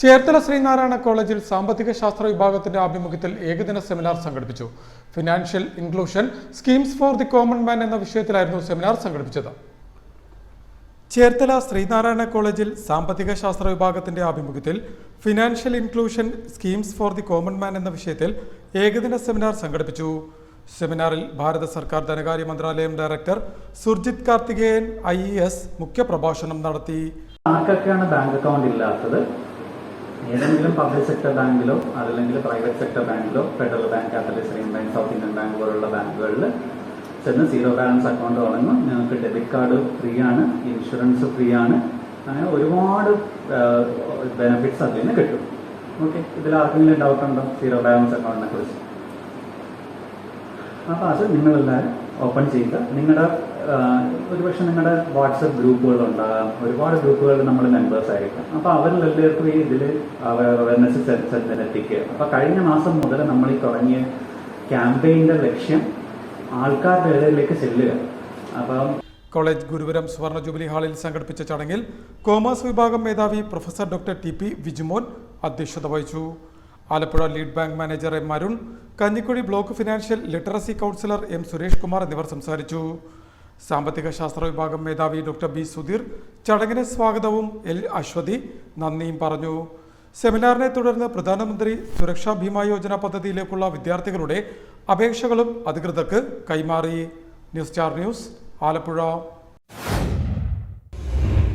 ചേർത്തല ശ്രീനാരായണ കോളേജിൽ സാമ്പത്തിക ശാസ്ത്ര വിഭാഗത്തിന്റെ ആഭിമുഖ്യത്തിൽ ഏകദിന സെമിനാർ സംഘടിപ്പിച്ചു. Financial inclusion schemes for the common man എന്ന വിഷയത്തിലായിരുന്നു സെമിനാർ സംഘടിപ്പിച്ചത്. ചേർത്തല ശ്രീനാരായണ കോളേജിൽ സാമ്പത്തിക ശാസ്ത്ര വിഭാഗത്തിന്റെ ആഭിമുഖ്യത്തിൽ financial inclusion schemes for the common man എന്ന വിഷയത്തിൽ ഏകദിന സെമിനാർ സംഘടിപ്പിച്ചു. സെമിനാറിൽ ഭാരത സർക്കാർ ധനകാര്യ മന്ത്രാലയം director Surjith Karthikeyan I E S മുഖ്യപ്രഭാഷണം നടത്തി. ആർക്കൊക്കെയാണ് ബാങ്ക് അക്കൗണ്ട് ഇല്ലാത്തത്? ഏതെങ്കിലും പബ്ലിക് സെക്ടർ ബാങ്കിലോ അതല്ലെങ്കിൽ private sector ബാങ്കിലോ federal bank Catholic stream bank south Indian bank പോലുള്ള ബാങ്കുകളിൽ ചെന്ന് സീറോ ബാലൻസ് അക്കൗണ്ട് തുടങ്ങും. നിങ്ങൾക്ക് ഡെബിറ്റ് കാർഡ് ഫ്രീ ആണ് ഇൻഷുറൻസ് ഫ്രീ ആണ് അങ്ങനെ ഒരുപാട് ബെനഫിറ്റ്സ് അതിൽ നിന്ന് കിട്ടും. ഓക്കെ ഇതിൽ ആർക്കെങ്കിലും ഡൗട്ട് ഉണ്ടോ? സീറോ ബാലൻസ് അക്കൗണ്ടിനെ കുറിച്ച്? അപ്പോൾ അത് നിങ്ങളെല്ലാവരും ഓപ്പൺ ചെയ്യുക. നിങ്ങളുടെ ഒരുപക്ഷെ നിങ്ങളുടെ വാട്സപ്പ് ഗ്രൂപ്പുകളുണ്ടാകാം. ഒരുപാട് ഗ്രൂപ്പുകളിൽ നമ്മൾ മെമ്പേഴ്സ് ആയിരിക്കും. അപ്പോൾ അവരിൽ എല്ലാവർക്കും ഈ ഇതിൽ അവയർനെസ് എത്തിക്കുക അപ്പോൾ കഴിഞ്ഞ മാസം മുതൽ നമ്മൾ ഈ തുടങ്ങിയ ക്യാമ്പയിന്റെ ലക്ഷ്യം ആൾക്കാരുടെ ഇടയിലേക്ക് ചെല്ലുക. അപ്പം കോളേജ് ഗുരുവരം സുവർണ ജൂബിലി ഹാളിൽ സംഘടിപ്പിച്ച ചടങ്ങിൽ കോമേഴ്സ് വിഭാഗം മേധാവി professor doctor T P Vijumon അധ്യക്ഷത വഹിച്ചു. Alappuzha lead bank manager M Arun Kanjikuzhi block financial literacy counsellor M Suresh Kumar എന്നിവർ സംസാരിച്ചു. സാമ്പത്തിക ശാസ്ത്ര വിഭാഗം മേധാവി ഡോക്ടർ ബി സുധീർ ചടങ്ങിന് സ്വാഗതവും എൽ അശ്വതി നന്ദിയും പറഞ്ഞു. സെമിനാറിനെ തുടർന്ന് പ്രധാനമന്ത്രി സുരക്ഷാ ഭീമാ യോജന പദ്ധതിയിലേക്കുള്ള വിദ്യാർത്ഥികളുടെ അപേക്ഷകളും അധികൃതർക്ക് കൈമാറി. News star news Alappuzha.